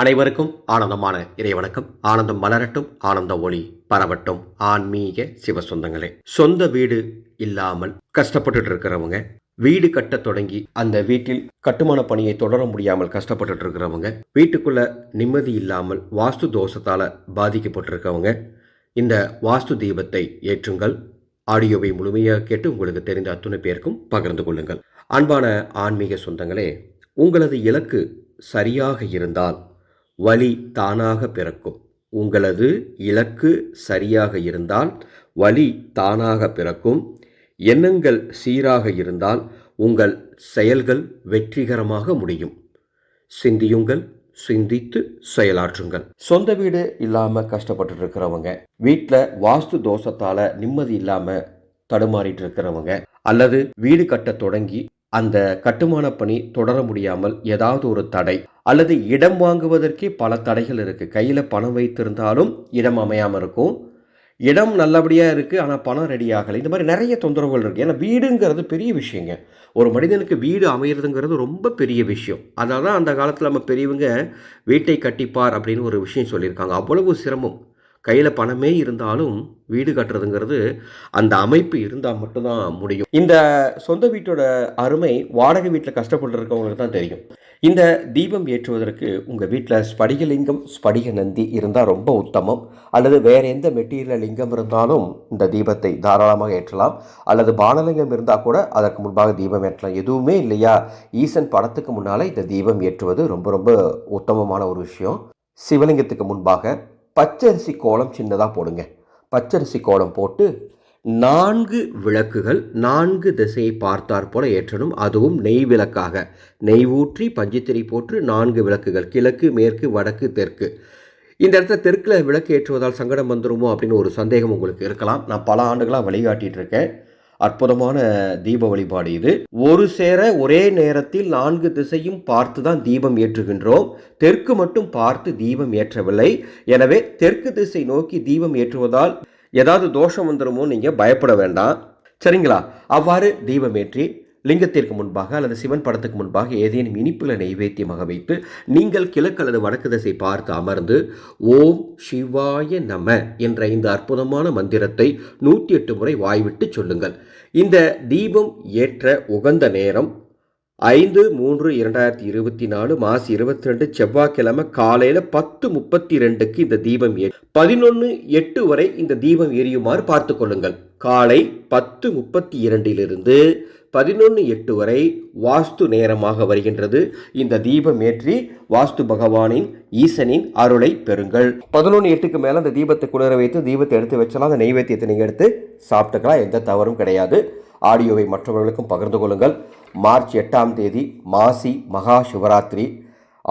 அனைவருக்கும் ஆனந்தமான இறைவணக்கம். ஆனந்தம் மலரட்டும் ஆனந்த ஒளி பரவட்டும். ஆன்மீக சிவ சொந்தங்களே சொந்த வீடு இல்லாமல் கஷ்டப்பட்டுட்டு இருக்கிறவங்க வீடு கட்ட தொடங்கி அந்த வீட்டில் கட்டுமான பணியை தொடர முடியாமல் கஷ்டப்பட்டுட்டு இருக்கிறவங்க வீட்டுக்குள்ள நிம்மதி இல்லாமல் வாஸ்து தோஷத்தால பாதிக்கப்பட்டிருக்கவங்க இந்த வாஸ்து தீபத்தை ஏற்றுங்கள். ஆடியோவை முழுமையாக கேட்டு உங்களுக்கு தெரிந்த அத்துணை பேருக்கும் பகிர்ந்து கொள்ளுங்கள். அன்பான ஆன்மீக சொந்தங்களே உங்களது இலக்கு சரியாக இருந்தால் வழி தானாக பிறக்கும். உங்களது இலக்கு சரியாக இருந்தால் வழி தானாக பிறக்கும். எண்ணங்கள் சீராக இருந்தால் உங்கள் செயல்கள் வெற்றிகரமாக முடியும். சிந்தியுங்கள் சிந்தித்து செயலாற்றுங்கள். சொந்த வீடு இல்லாமல் கஷ்டப்பட்டு இருக்கிறவங்க வீட்டில் வாஸ்து தோஷத்தால் நிம்மதி இல்லாமல் தடுமாறிட்டு இருக்கிறவங்க அல்லது வீடு கட்ட தொடங்கி அந்த கட்டுமான பணி தொடர முடியாமல் ஏதாவது ஒரு தடை அல்லது இடம் வாங்குவதற்கே பல தடைகள் இருக்குது கையில் பணம் வைத்திருந்தாலும் இடம் அமையாமல் இருக்கும். இடம் நல்லபடியாக இருக்குது ஆனால் பணம் ரெடி ஆகலை. இந்த மாதிரி நிறைய தொந்தரவுகள் இருக்குது ஏன்னா வீடுங்கிறது பெரிய விஷயங்க. ஒரு மனிதனுக்கு வீடு அமையிறதுங்கிறது ரொம்ப பெரிய விஷயம். அதனால் தான் அந்த காலத்தில் நம்ம பெரியவங்க வீட்டை கட்டிப்பார் அப்படின்னு ஒரு விஷயம் சொல்லியிருக்காங்க. அவ்வளவு சிரமம். கையில் பணமே இருந்தாலும் வீடு கட்டுறதுங்கிறது அந்த அமைப்பு இருந்தால் மட்டும்தான் முடியும். இந்த சொந்த வீட்டோட அருமை வாடகை வீட்டில் கஷ்டப்பட்டு இருக்கவங்களுக்கு தான் தெரியும். இந்த தீபம் ஏற்றுவதற்கு உங்கள் வீட்டில் ஸ்படிகலிங்கம் ஸ்படிக நந்தி இருந்தால் ரொம்ப உத்தமம். அல்லது வேறு எந்த மெட்டீரியல் லிங்கம் இருந்தாலும் இந்த தீபத்தை தாராளமாக ஏற்றலாம். அல்லது பானலிங்கம் இருந்தால் கூட அதற்கு முன்பாக தீபம் ஏற்றலாம். எதுவுமே இல்லையா? ஈசன் படத்துக்கு முன்னால் இந்த தீபம் ஏற்றுவது ரொம்ப ரொம்ப உத்தமமான ஒரு விஷயம். சிவலிங்கத்துக்கு முன்பாக பச்சரிசி கோலம் சின்னதாக போடுங்க. பச்சரிசி கோலம் போட்டு நான்கு விளக்குகள் நான்கு திசையை பார்த்தாற் போல ஏற்றணும். அதுவும் நெய் விளக்காக. நெய் ஊற்றி பஞ்சுத்திரி போட்டு நான்கு விளக்குகள் கிழக்கு மேற்கு வடக்கு தெற்கு. இந்த இடத்துல தெற்கில் விளக்கு ஏற்றுவதால் சங்கடம் வந்துருமோ அப்படின்னு ஒரு சந்தேகம் உங்களுக்கு இருக்கலாம். நான் பல ஆண்டுகளாக வழிகாட்டிகிட்டு இருக்கேன். அற்புதமான தீப வழிபாடு இது. ஒரு சேர ஒரே நேரத்தில் நான்கு திசையும் பார்த்து தான் தீபம் ஏற்றுகின்றோம். தெற்கு மட்டும் பார்த்து தீபம் ஏற்றவில்லை. எனவே தெற்கு திசை நோக்கி தீபம் ஏற்றுவதால் ஏதாவது தோஷம் வந்துடுமோ நீங்கள் பயப்பட வேண்டாம். சரிங்களா? அவ்வாறு தீபம் ஏற்றி லிங்கத்திற்கு முன்பாக அல்லது சிவன் படத்துக்கு முன்பாக ஏதேனும் இனிப்புல நைவேத்தியமாக வைத்து நீங்கள் கிழக்கு அல்லது வடக்கு திசை பார்த்து அமர்ந்து ஓம் சிவாய நம என்ற இந்த அற்புதமான மந்திரத்தை நூற்றி எட்டு முறை வாய்விட்டு சொல்லுங்கள். இந்த தீபம் ஏற்ற உகந்த நேரம் ஐந்து மூன்று இரண்டாயிரத்தி இருபத்தி நாலு மாசி இருபத்தி ரெண்டு செவ்வாய்க்கிழமை காலையில் பத்து முப்பத்தி ரெண்டுக்கு இந்த தீபம் ஏ பதினொன்று எட்டு வரை இந்த தீபம் எரியுமாறு பார்த்து கொள்ளுங்கள். காலை பத்து முப்பத்தி இரண்டிலிருந்து பதினொன்று எட்டு வரை வாஸ்து நேரமாக வருகின்றது. இந்த தீபம் ஏற்றி வாஸ்து பகவானின் ஈசனின் அருளை பெறுங்கள். பதினொன்று எட்டுக்கு மேலே அந்த தீபத்தை குளிர வைத்து தீபத்தை எடுத்து வச்சலாம் அந்த நெய்வேத்தியத்தை நீங்கள் எடுத்து சாப்பிட்டுக்கலாம். எந்த தவறும் கிடையாது. ஆடியோவை மற்றவர்களுக்கும் பகிர்ந்து கொள்ளுங்கள். மார்ச் எட்டாம் தேதி மாசி மகா சிவராத்திரி.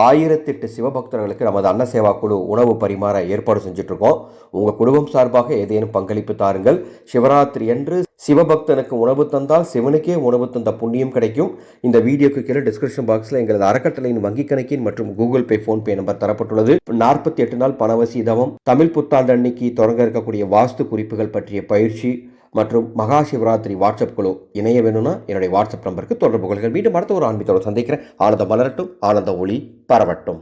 ஆயிரத்தெட்டு சிவபக்தர்களுக்கு நமது அன்ன சேவா குழு உணவு பரிமாற ஏற்பாடு செஞ்சிட்ருக்கோம். உங்கள் குடும்பம் சார்பாக ஏதேனும் பங்களிப்பு தாருங்கள். சிவராத்திரி அன்று சிவபக்தனுக்கு உணவு தந்தால் சிவனுக்கே உணவு தந்த புண்ணியம் கிடைக்கும். இந்த வீடியோக்கு கீழே டிஸ்கிரிப்ஷன் பாக்ஸில் எங்களது அறக்கட்டளையின் வங்கிக் கணக்கின் மற்றும் கூகுள் பே ஃபோன்பே நம்பர் தரப்பட்டுள்ளது. நாற்பத்தி எட்டு நாள் பணவசி தவம் தமிழ் புத்தாண்டு அன்னைக்கு தொடங்க இருக்கக்கூடிய வாஸ்து குறிப்புகள் பற்றிய பயிற்சி மற்றும் மகா சிவராத்திரி வாட்ஸ்அப் குழு இணைய வேணும்னா என்னுடைய வாட்ஸ்அப் நம்பருக்கு தொடர்பு கொள்ளுங்கள். மீண்டும் அடுத்த ஒரு ஆன்மீகத்தோடு சந்திக்கிறேன். ஆனந்தம் மலரட்டும். ஆனந்த ஒளி பரவட்டும்.